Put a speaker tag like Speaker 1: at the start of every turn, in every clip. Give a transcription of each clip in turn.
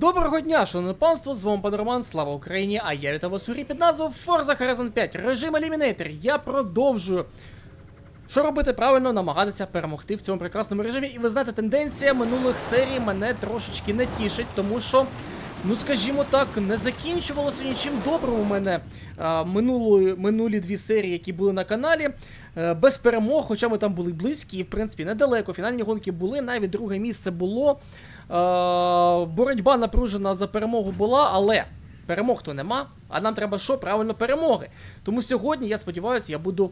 Speaker 1: Доброго дня, шановне панство, з вами пан Роман, слава Україні, а я вітаю вас у грі під назвою Forza Horizon 5, режим Eliminator. Я продовжую. Що робити правильно, намагатися перемогти в цьому прекрасному режимі. І ви знаєте, тенденція минулих серій мене трошечки не тішить, тому що, ну скажімо так, не закінчувалося нічим добрим у мене а, минулої, минулі дві серії, які були на каналі. Е, без перемог, хоча ми там були близькі, і в принципі недалеко. Фінальні гонки були, навіть друге місце було. Е, боротьба напружена за перемогу була, але перемог то нема. А нам треба що? Правильно перемоги. Тому сьогодні, я сподіваюся, я буду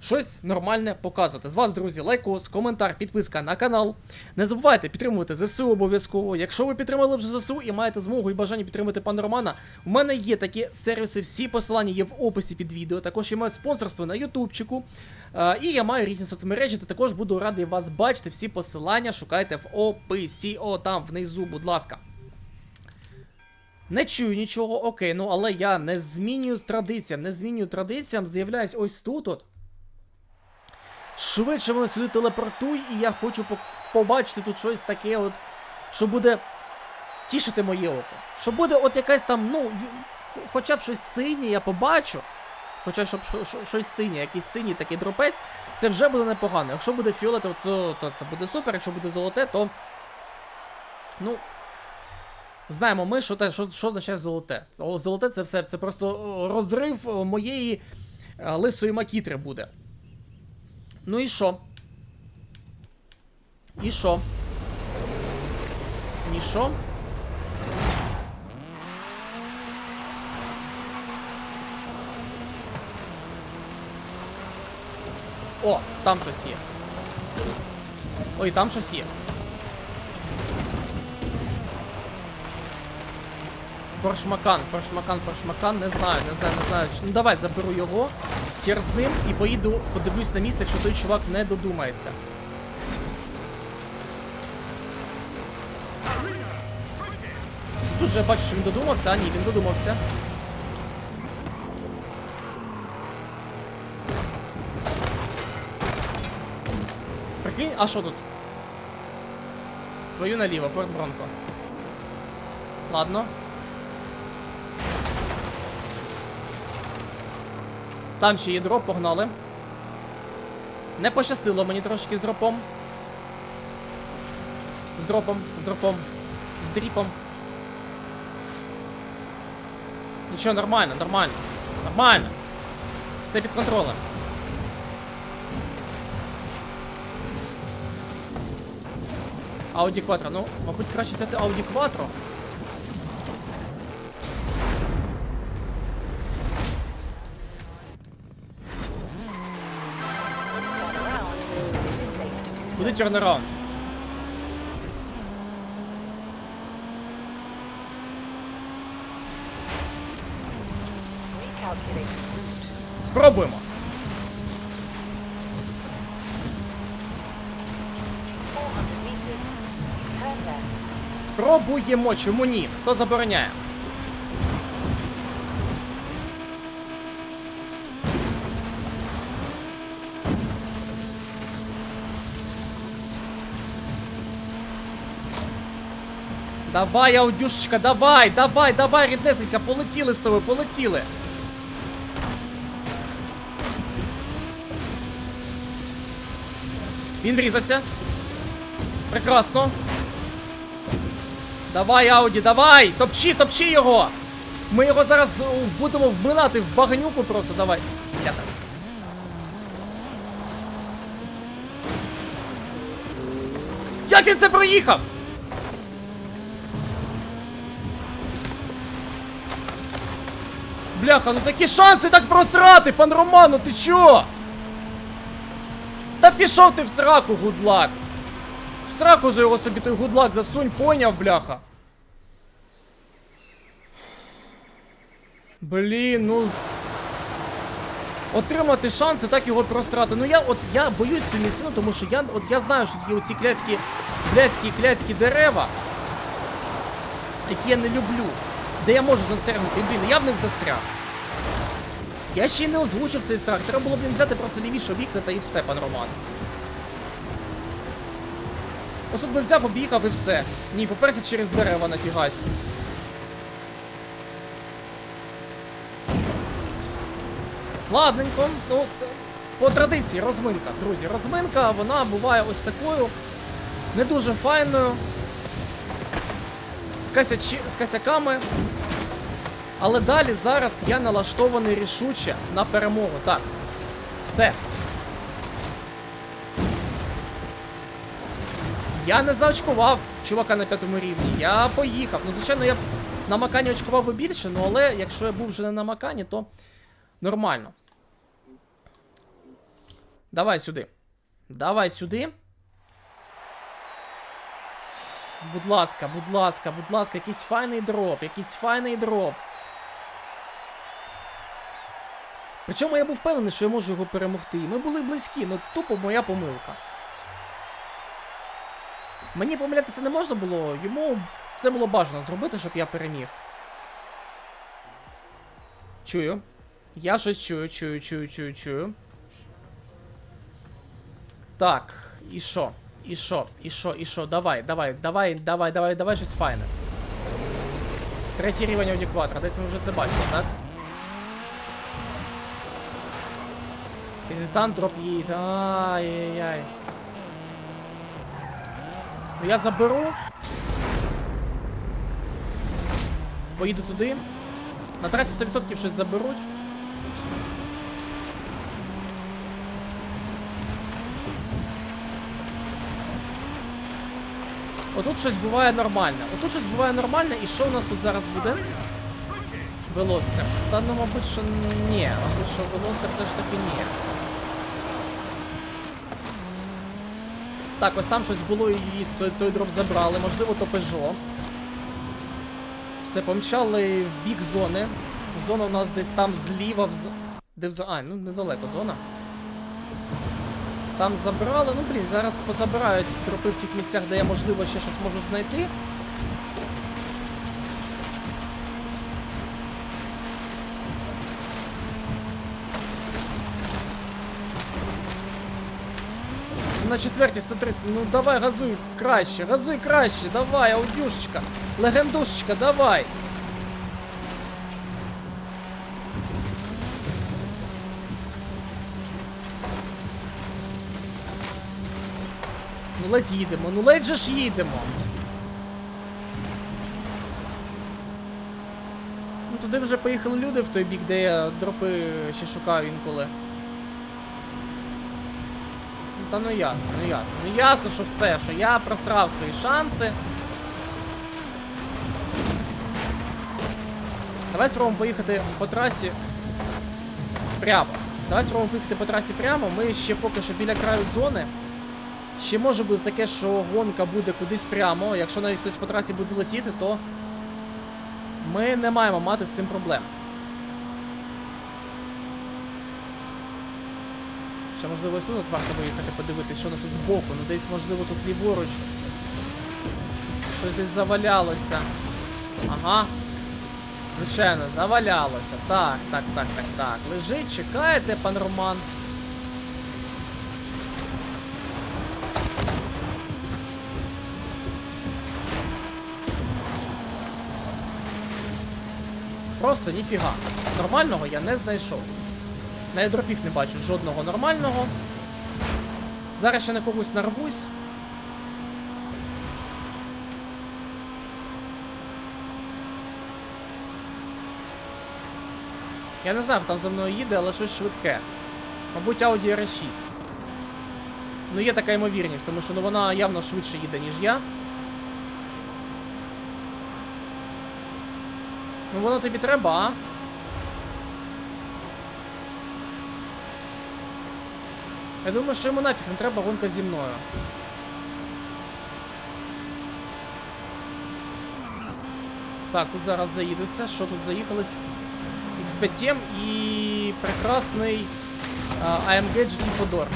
Speaker 1: щось нормальне показувати. З вас, друзі, лайкос, коментар, підписка на канал. Не забувайте підтримувати ЗСУ обов'язково. Якщо ви підтримали вже ЗСУ і маєте змогу і бажання підтримати пана Романа, у мене є такі сервіси, всі посилання є в описі під відео. Також я маю спонсорство на Ютубчику. Е, і я маю різні соцмережі, та також буду радий вас бачити. Всі посилання шукайте в описі. О, там внизу, будь ласка. Не чую нічого, окей, ну але я не змінюю традиціям, не змінюю традиціям, з'являюсь ось тут от. Швидше мене сюди телепортуй, і я хочу по- побачити тут щось таке, от, що буде тішити моє око. Що буде от якась там, ну, хоча б щось синє, я побачу. Хоча щоб що- що- щось синє, якийсь синій такий дропець, це вже буде непогано. Якщо буде фіолетово, то, то це буде супер, якщо буде золоте, то. Ну. Знаємо ми, що, те, що, що означає золоте. Золоте це все, це просто розрив моєї е, лисої макітри буде. Ну і що? І що? І що? О, там щось є. Ой, там щось є. Поршмакан, поршмакан, поршмакан, не знаю, не знаю, не знаю. Ну давай заберу його, хер з ним і поїду, подивлюсь на місце, якщо той чувак не додумається. Тут же бачу, що він додумався, а ні, він додумався. Прикинь, а що тут? Твою наліво, Форт Бронко. Ладно. Там ще є дроп, погнали. Не пощастило мені трошки з дропом. З дропом, з дропом, з дріпом. Нічого, нормально, нормально. Нормально. Все під контролем. Audi Quattro. Ну, мабуть, краще взяти Audi Quattro. Буде тернераунд. Спробуємо. Спробуємо, чому ні? Хто забороняє? Давай, аудюшечка, давай, давай, давай, ріднесенька, полетіли з тобою, полетіли. Він врізався. Прекрасно. Давай, Ауді, давай! Топчи, топчи його! Ми його зараз будемо вминати в баганюку просто, давай. Як він це проїхав? Бляха, ну такі шанси так просрати, пан Роману, ти чо? Та пішов ти в сраку, гудлак. В сраку за його собі той гудлак засунь, поняв, бляха. Блін, ну. Отримати шанс і так його просрати. Ну я от я боюсь цю місцину, тому що я от я знаю, що є оці кляцькі, кляцькі, кляцькі дерева, які я не люблю. Де я можу застрягнути. Блін, я в них застряг. Я ще й не озвучив цей страх. Треба було, блін, взяти просто лівіше вікна та і все, пан Роман. Ось тут би взяв, об'їхав і все. Ні, поперся через дерева нафігась. Ладненько, ну це по традиції розминка, друзі. Розминка, вона буває ось такою. Не дуже файною. З, косячі, з косяками. Але далі зараз я налаштований рішуче на перемогу. Так. Все. Я не заочкував чувака на п'ятому рівні. Я поїхав. Ну, звичайно, я на Макані очкував би більше, ну але якщо я був вже не на Макані, то нормально. Давай сюди. Давай сюди. Будь ласка, будь ласка, будь ласка, якийсь файний дроп, якийсь файний дроп. Причому я був впевнений, що я можу його перемогти. Ми були близькі, ну тупо моя помилка. Мені помилятися не можна було, йому це було бажано зробити, щоб я переміг. Чую. Я щось чую, чую, чую, чую, чую. Так, і що? І що? І що? І що? Давай, давай, давай, давай, давай, давай щось файне. Третій рівень аудікватора, десь ми вже це бачили, так? І там дроп їде. Ай-яй-яй. Ну я заберу. Поїду туди. На трасі 100% щось заберуть. Отут щось буває нормальне. Отут щось буває нормальне, і що у нас тут зараз буде? Велостер. Та ну, мабуть, що ні. Мабуть, що Велостер це ж таки ні. Так, ось там щось було і той, той дроп забрали, можливо, то Peugeot. Все, помчали в бік зони. Зона у нас десь там зліва в Де в А, ну недалеко зона. Там забрали. Ну блін, зараз позабирають тропи в тих місцях, де я можливо ще щось можу знайти. На четвертій 130. Ну давай, газуй краще, газуй краще, давай, аудюшечка. Легендушечка, давай. Ледь їдемо, ну ледь же ж їдемо. Ну туди вже поїхали люди в той бік, де я дропи ще шукав інколи. Ну, Та ну ясно, ну ясно. Ну ясно, що все, що я просрав свої шанси. Давай спробуємо поїхати по трасі прямо. Давай спробуємо поїхати по трасі прямо. Ми ще поки що біля краю зони. Ще може бути таке, що гонка буде кудись прямо. Якщо навіть хтось по трасі буде летіти, то ми не маємо мати з цим проблем. Ще можливо ось тут варто виїхати подивитись, що у нас тут збоку. Ну десь можливо тут ліворуч. Щось десь завалялося. Ага. Звичайно, завалялося. Так, так, так, так, так. Лежить, чекаєте, пан Роман. Просто ніфіга. Нормального я не знайшов. На ядропів не бачу жодного нормального. Зараз ще на когось нарвусь. Я не знаю, хто там за мною їде, але щось швидке. Мабуть, Audi RS6. Ну, є така ймовірність, тому що ну, вона явно швидше їде, ніж я. Ну воно тобі треба, а? Я думаю, що йому нафіг не треба гонка зі мною. Так, тут зараз заїдуться. Що тут заїхались? XBTM і прекрасний а, AMG GT Fodor.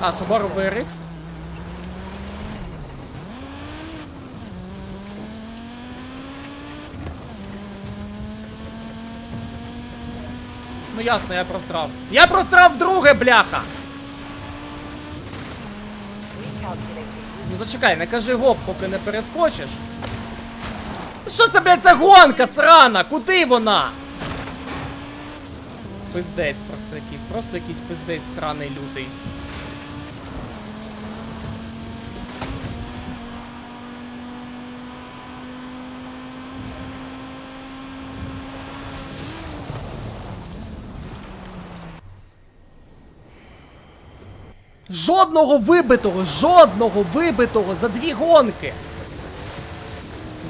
Speaker 1: А, Subaru VRX. Ну ясно, я просрав. Я просрав друге, бляха! Ну зачекай, не кажи гоп, поки не перескочиш. Що це, блядь, за гонка срана? Куди вона? Пиздець просто якийсь, просто якийсь пиздець сраний лютий. Жодного вибитого, жодного вибитого за дві гонки.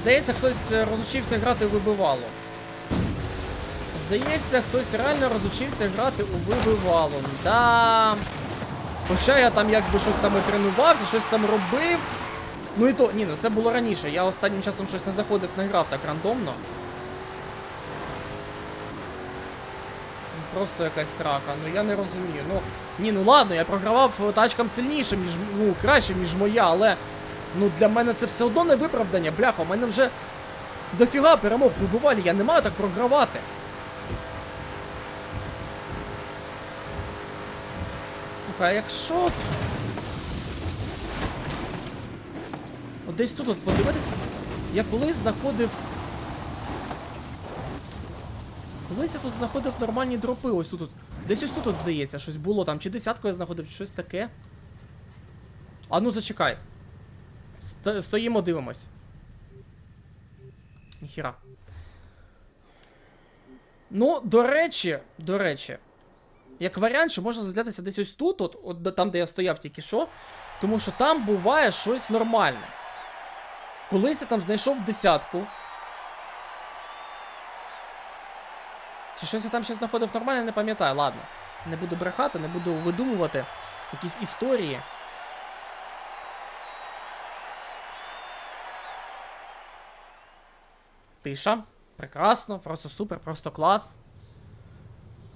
Speaker 1: Здається, хтось е, розучився грати у вибивало. Здається, хтось реально розучився грати у вибивало. Да. Хоча я там якби щось там і тренувався, щось там робив. Ну і то, ні, ну це було раніше. Я останнім часом щось не заходив, не грав так рандомно. Просто якась срака, ну я не розумію. Ну, ні, ну ладно, я програвав е, тачкам сильніше, ніж ну, краще, ніж моя, але ну для мене це все одно не виправдання, бляха, у мене вже дофіга перемог вибивалі, я не маю так програвати. Слухай, а якщо. От десь тут от подивитись. Я колись знаходив. Колись я тут знаходив нормальні дропи. Ось тут. Десь ось тут здається, щось було там. Чи десятку я знаходив, чи щось таке. А ну зачекай. Сто- стоїмо, дивимось. Ніхіра. Ну, до речі, до речі. Як варіант, що можна розглядатися десь ось тут, от, от там, де я стояв тільки що. Тому що там буває щось нормальне. Колись я там знайшов десятку. Чи щось я там ще знаходив нормальне, не пам'ятаю, ладно. Не буду брехати, не буду видумувати якісь історії. Тиша. Прекрасно, просто супер, просто клас.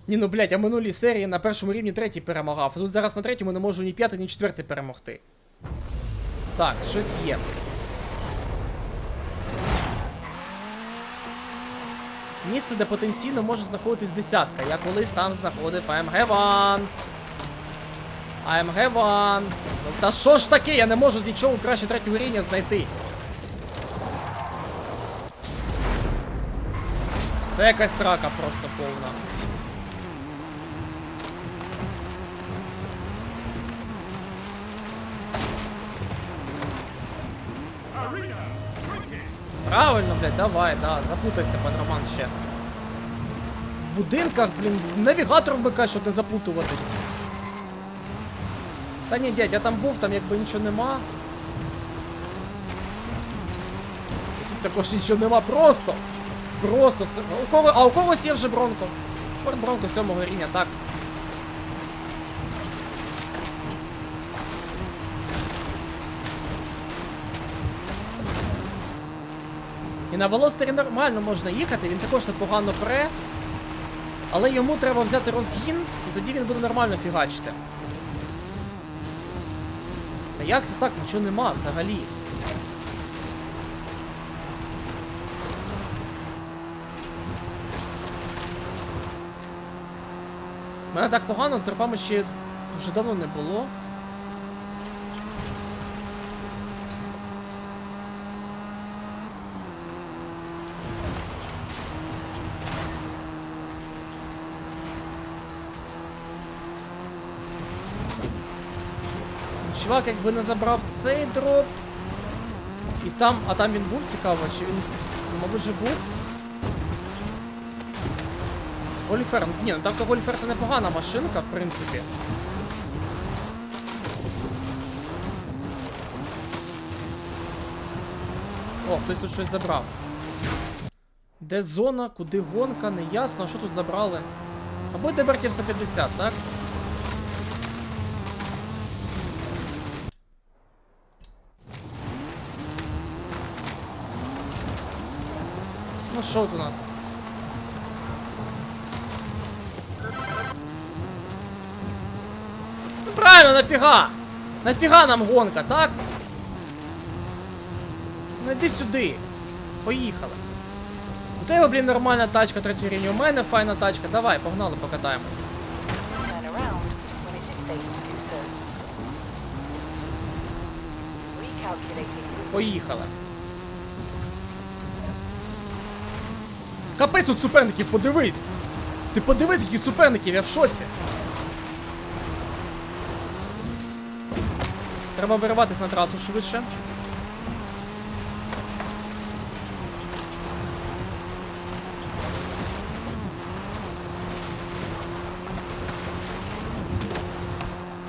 Speaker 1: Ні, ну блять, я минулій серії на першому рівні третій перемагав. Тут зараз на третьому не можу ні п'ятий, ні четвертий перемогти. Так, щось є. Місце, де потенційно може знаходитись десятка. Я колись там знаходив АМГ-1. АМГ-1. Ну та що ж таке? Я не можу з нічого краще третього рівня знайти. Це якась срака просто повна. Правильно, блядь, давай, да, запутайся, пан Роман ще. В будинках, блін, навігатор вмикай, щоб не заплутуватись. Та ні, дядь, я там був, там якби нічого нема. Тут також нічого нема, просто. Просто. У кого, а у когось є вже бронко. Бронко сьомого рівня, так. На Велостері нормально можна їхати, він також непогано пре. Але йому треба взяти розгін, і тоді він буде нормально фігачити. Та як це так? Нічого нема взагалі. У мене так погано з дропами ще дуже давно не було. Чувак якби не забрав цей дроп. І там, а там він був цікаво, чи він. Ну, мабуть, же був. Оліфер, ні, ну так то Оліфер це непогана машинка, в принципі. О, хтось тут щось забрав. Де зона, куди гонка, не ясно, а що тут забрали? Або Дебертів 150, так? Що у нас? Ну правильно, нафіга? Нафіга нам гонка, так? Ну йди сюди. Поїхали. Ну тебе, блін, нормальна тачка, третій рівень, у мене файна тачка. Давай, погнали, покатаємось.
Speaker 2: Turn
Speaker 1: Капець тут суперників, подивись! Ти подивись, які суперників, я в шоці. Треба вириватися на трасу швидше.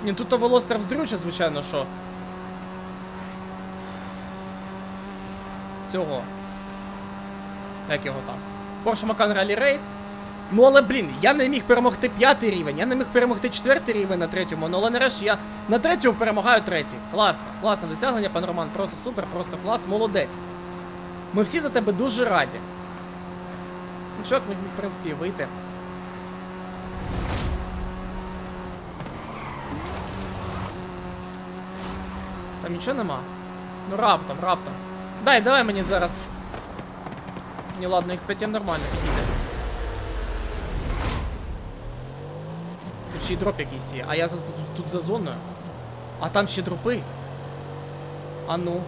Speaker 1: Ні, тут то волостер вздрюче, звичайно, що. Цього. Як його там? Porsche Macan Rally Raid. Ну але блін, я не міг перемогти п'ятий рівень, я не міг перемогти четвертий рівень на третьому, ну але нарешті я на третьому перемагаю третій. Класно, класне досягнення, пан Роман, просто супер, просто клас, молодець. Ми всі за тебе дуже раді. Ну чувак міг, в принципі, вийти. Там нічого нема? Ну раптом, раптом. Дай, давай мені зараз. Ні, ладно, X5 нормально підійде. Тут ще й дроп якийсь. А я за, тут, тут за зоною. А там ще дропи. А ну.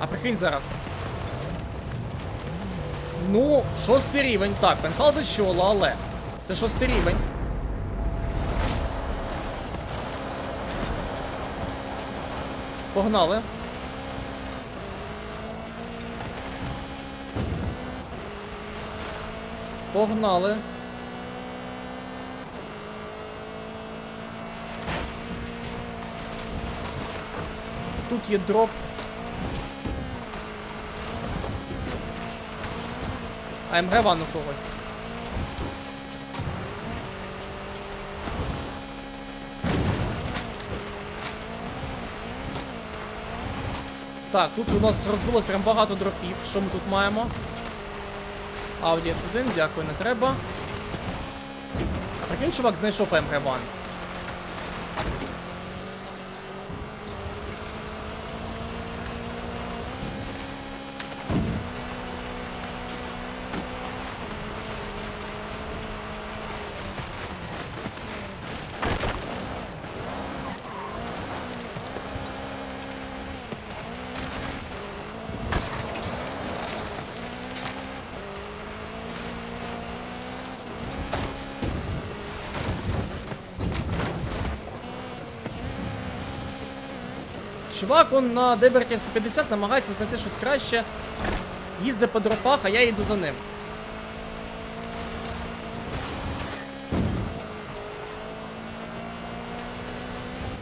Speaker 1: А прикинь зараз. Ну, шостий рівень. Так, пентал зачоло, але. Це шостий рівень. Погнали. Погнали. Тут є дроп. АМГ ван у когось. Так, тут у нас розбилось прям багато дропів. Що ми тут маємо? Audi S1, дякую, не треба. А прикинь, чувак знайшов МГ1. Чувак, он на Деберті 150 намагається знайти щось краще. Їздить по дропах, а я йду за ним.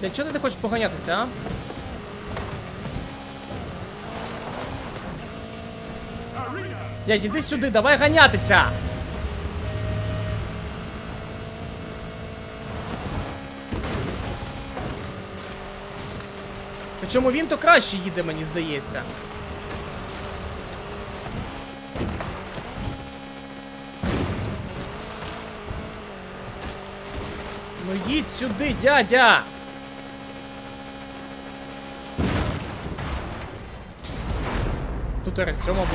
Speaker 1: Для чого ти не хочеш поганятися, а? Дядь, іди сюди, давай ганятися! Причому він то краще їде, мені здається. Ну їдь сюди, дядя! Тут rs була.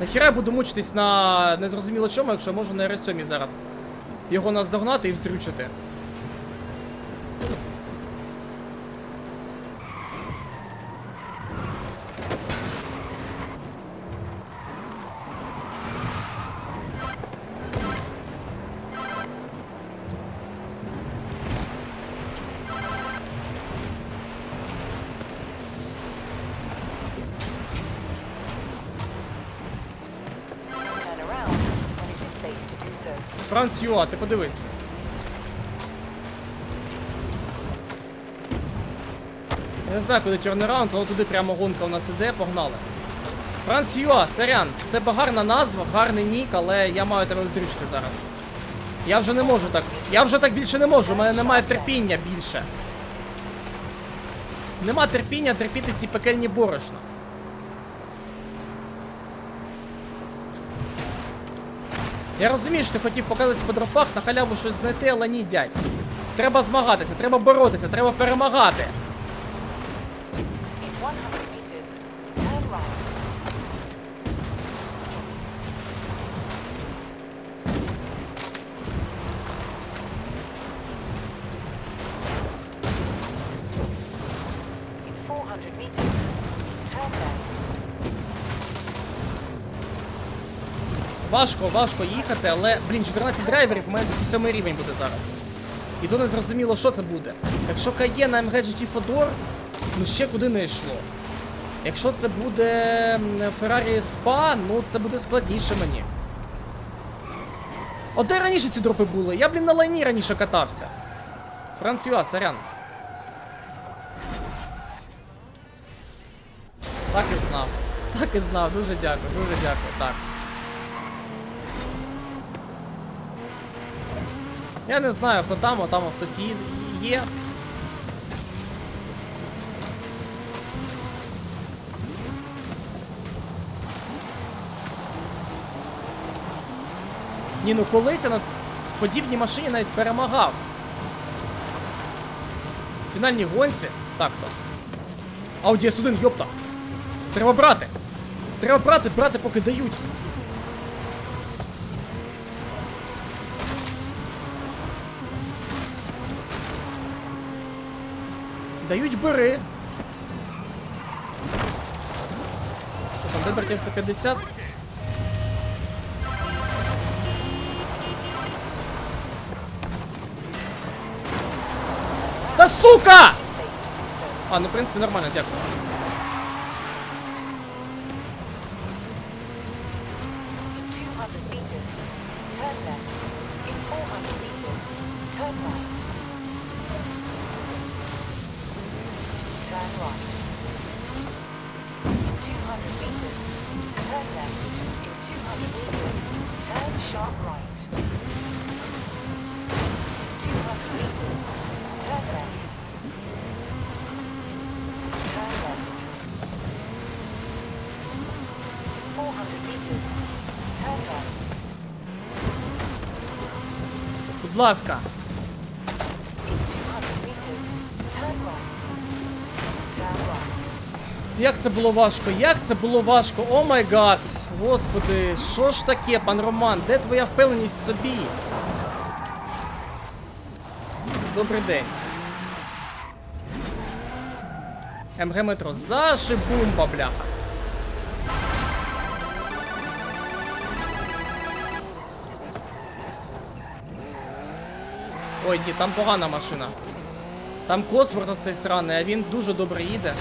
Speaker 1: Нахіра я буду мучитись на незрозуміло чому, якщо можу на rs зараз його наздогнати і вздрючити. Юа, ти подивись. Я не знаю, куди тернераунд, але туди прямо гонка у нас іде, погнали. Франц Юа, сорян, в тебе гарна назва, гарний нік, але я маю тебе зручити зараз. Я вже не можу так. Я вже так більше не можу, у мене немає терпіння більше. Нема терпіння терпіти ці пекельні борошна. Я розумію, що ти хотів покататися по дропах, на халяву щось знайти, але ні, дядь. Треба змагатися, треба боротися, треба перемагати. Важко, важко їхати, але, блін, 14 драйверів, у мене тільки 7 рівень буде зараз. І то не зрозуміло, що це буде. Якщо Кає на MG GT Fodor, ну ще куди не йшло. Якщо це буде Ferrari SPA, ну це буде складніше мені. От де раніше ці дропи були? Я, блін, на лайні раніше катався. Франсюа, сорян. Так і знав. Так і знав. Дуже дякую, дуже дякую. Так. Я не знаю, хто там, а там хтось є. Ні, ну колись я на подібній машині навіть перемагав. В фінальній гонці. Так то. Audi S1, йопта. Треба брати. Треба брати, брати, поки дають. Дають бери. Що там, де братів 150? Та сука! А, ну в принципі нормально, дякую. Ласка.
Speaker 2: In 200 meters, turn right. Turn right.
Speaker 1: Як це було важко? Як це було важко? О май гад! Господи, що ж таке, пан Роман? Де твоя впевненість в собі? Добрий день. МГ метро. Зашибумба, бляха. Ой, ні, там погана машина. Там Косворд оцей сраний, а він дуже добре їде.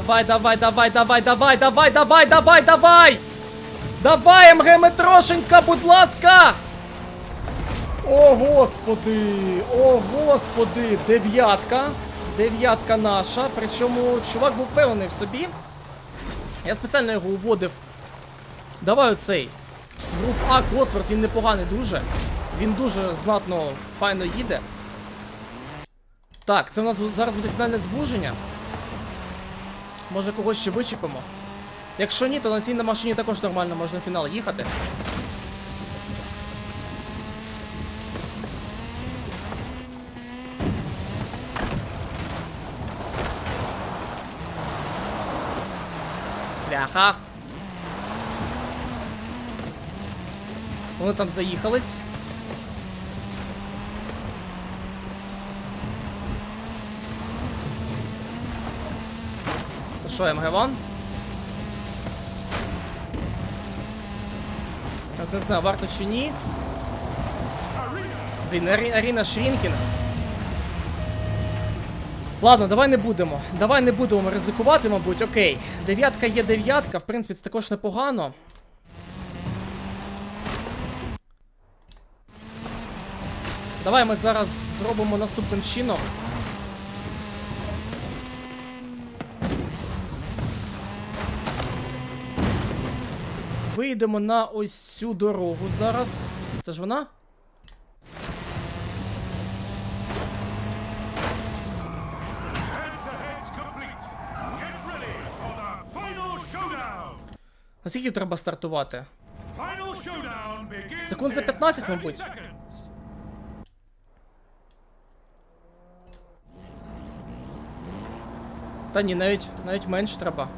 Speaker 1: Давай, давай, давай, давай, давай, давай, давай, давай, давай! Давай, МГ Метрошенька, будь ласка! О, господи! О, господи! Дев'ятка. Дев'ятка наша. Причому чувак був впевнений в собі. Я спеціально його уводив. Давай оцей. Груп А Косворт, він непоганий дуже. Він дуже знатно, файно їде. Так, це у нас зараз буде фінальне звуження. Може когось ще вичепимо. Якщо ні, то на цій на машині також нормально можна в фінал їхати. Бляха. Вони там заїхались. Що, МГ1? Я не знаю, варто чи ні. Блін, Арі- Аріна Шрінкін. Ладно, давай не будемо. Давай не будемо ризикувати, мабуть, окей. Дев'ятка є дев'ятка, в принципі, це також непогано. Давай ми зараз зробимо наступним чином. вийдемо на ось цю дорогу зараз. Це ж вона? Наскільки треба стартувати? Секунд за 15, мабуть. Та ні, навіть навіть менше треба.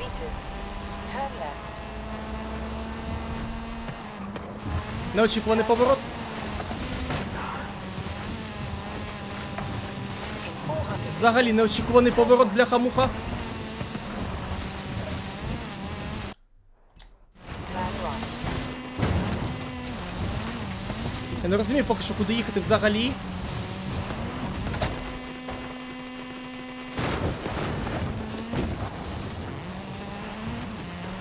Speaker 2: Meters. Turn left.
Speaker 1: Неочікуваний поворот. Взагалі неочікуваний поворот бляха-муха. Не розумію поки що куди їхати взагалі.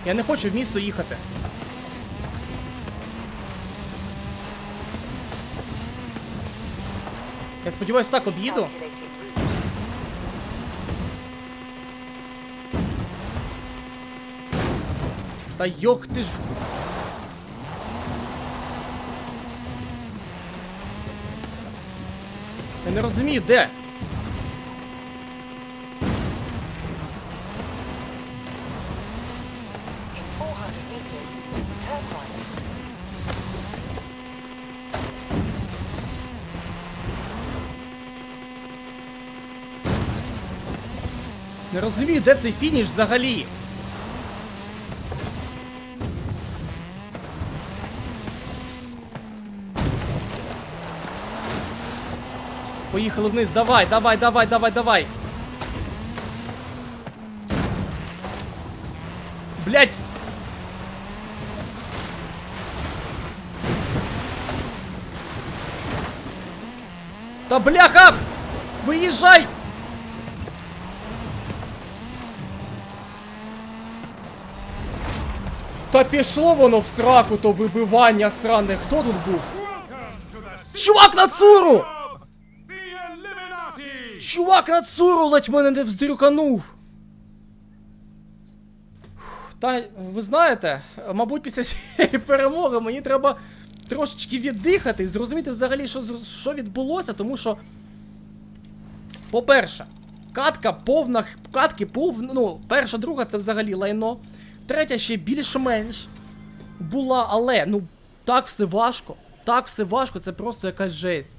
Speaker 1: Я не хочу в місто їхати. Я сподіваюся, так об'їду. Та йох ти ж. Я не розумію, де.
Speaker 2: In 400 meters. Turn.
Speaker 1: Не розумію, де цей фініш взагалі. Поїхали вниз, давай, давай, давай, давай, давай. Блять! Та бляха! Виїжджай! Та пішло воно в сраку, то вибивання сране. Хто тут був? Чувак на цуру! Чувак на цуру ледь мене не вздрюканув. Та ви знаєте, мабуть, після цієї перемоги мені треба трошечки віддихати і зрозуміти взагалі, що, що відбулося, тому що. По-перше, катка повна, катки пов, ну, перша, друга це взагалі лайно. Третя ще більш-менш була, але ну так все важко. Так все важко, це просто якась жесть.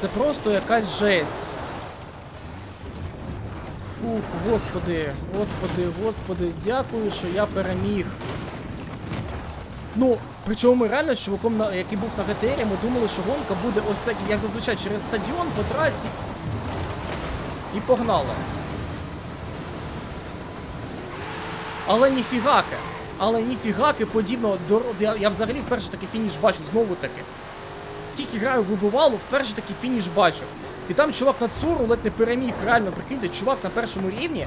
Speaker 1: Це просто якась жесть. Фух, господи, господи, господи, дякую, що я переміг. Ну, причому ми реально з чуваком, який був на ГТРі, ми думали, що гонка буде ось так, як зазвичай, через стадіон по трасі. І погнали. Але ніфігаки. Але ніфігаки подібного до. Я, я взагалі вперше такий фініш бачу, знову таки. Скільки граю в вибивалу, вперше такий фініш бачу. І там чувак на Цуру ледь не переміг, реально, прикиньте, чувак на першому рівні.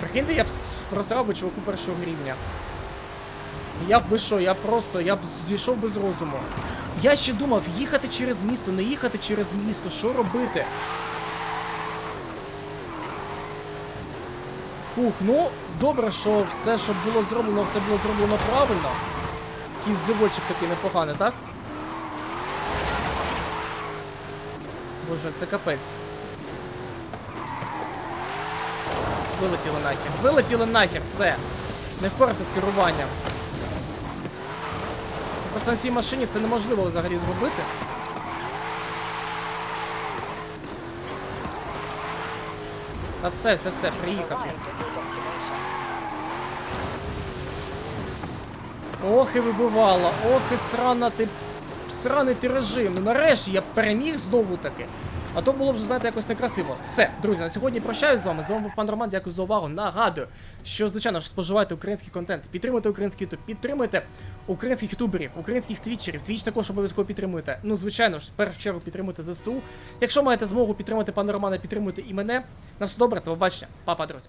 Speaker 1: Прикиньте, я б просрав би чуваку першого рівня. Я б ви що, я просто, я б зійшов би з розуму. Я ще думав, їхати через місто, не їхати через місто, що робити? Фух, ну, добре, що все, що було зроблено, все було зроблено правильно. Якийсь заводчик такий непоганий, так? Боже, це капець. Вилетіли нахер. Вилетіли нахер, все. Не впорався з керуванням. Просто на цій машині це неможливо взагалі зробити. Та все, все, все, приїхав. Ох і вибивала, ох і срана ти. Сраний ти режим. Ну нарешті я переміг знову таки. А то було б вже, знаєте, якось некрасиво. Все, друзі, на сьогодні прощаюсь з вами. З вами був пан Роман. Дякую за увагу. Нагадую, що, звичайно ж, споживайте український контент, підтримуйте український ютуб, підтримуйте українських ютуберів, українських твічерів. Твіч також обов'язково підтримуйте. Ну, звичайно ж, в першу чергу підтримуйте ЗСУ. Якщо маєте змогу підтримати пана Романа, підтримуйте і мене. На все добре, до побачення. Па-па, друзі.